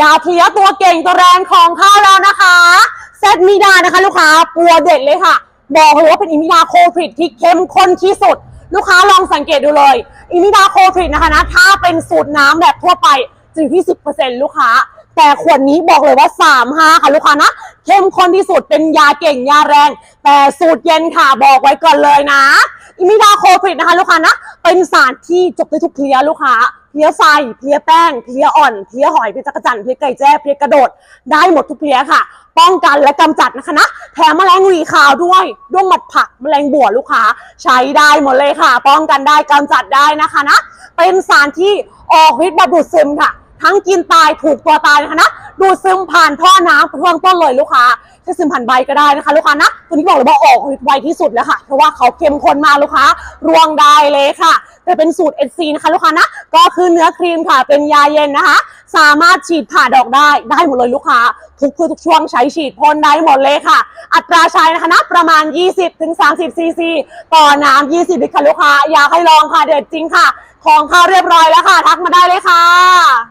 ยาเพียตัวเก่งตัวแรงของข้าวแล้วนะคะเซตมิดานะคะ ลูกค้าปัวเด็ดเลยค่ะ บอกเลยว่าเป็นอิมิดาโคฟิตที่เข้มข้นที่สุด ลูกค้าลองสังเกตดูเลยอิมิดาโคฟิตนะคะนะถ้าเป็นสูตรน้ำแบบทั่วไปจะอยู่ที่ 10%ลูกค้า แต่ขวดนี้บอกเลยว่า3 5ค่ะลูกค้านะเข้มข้นที่สุดเป็นยาเก่งยาแรง แต่สูตรเย็นค่ะบอกไว้ก่อนเลยนะอิมิดาโคฟริตนะคะลูกค้านะเป็นสารที่จบได้ทุกเพลียลูกค้าเพลียไฟเพลียแป้งเพลียอ่อนเพลียหอยเพลียจักรจันเพลียไก่แจ้เพลียกระโดด ได้หมดทุกเพลียค่ะ ป้องกันและกำจัดนะคะนะแถมแมลงหวีขาวด้วยด้วงหมัดผักแมลงบัวลูกค้า ใช้ได้หมดเลยค่ะ ป้องกันได้กำจัดได้นะคะนะเป็นสารที่ออกฤทธิ์แบบดูดซึมค่ะ ทั้งกินตายถูกตัวตายนะคะนะดูดซึมผ่านท่อน้ำเบื้องต้นเลยลูกค้าจะซึมผ่านใบก็ได้นะคะ ลูกค้านะตัวนี้บอกเลยว่าออกไวที่สุดแล้วค่ะ เพราะว่าเขาเข้มข้นมาลูกค้ารวงได้เลยค่ะ แต่เป็นสูตร SC นะคะลูกค้านะก็คือเนื้อครีมค่ะเป็นยาเย็นนะคะ สามารถฉีดผ่าดอกได้ได้หมดเลยลูกค้า ทุกคือทุกช่วงใช้ฉีดพ่นได้หมดเลยค่ะ อัตราใช้นะคะนะประมาณ 20-30ถึง30ซีซีต่อน้ำ20ลิตรค่ะลูกค้าอยากให้ลองค่ะเด็ดจริงค่ะ ของเข้าเรียบร้อยแล้วค่ะ ทักมาได้เลยค่ะ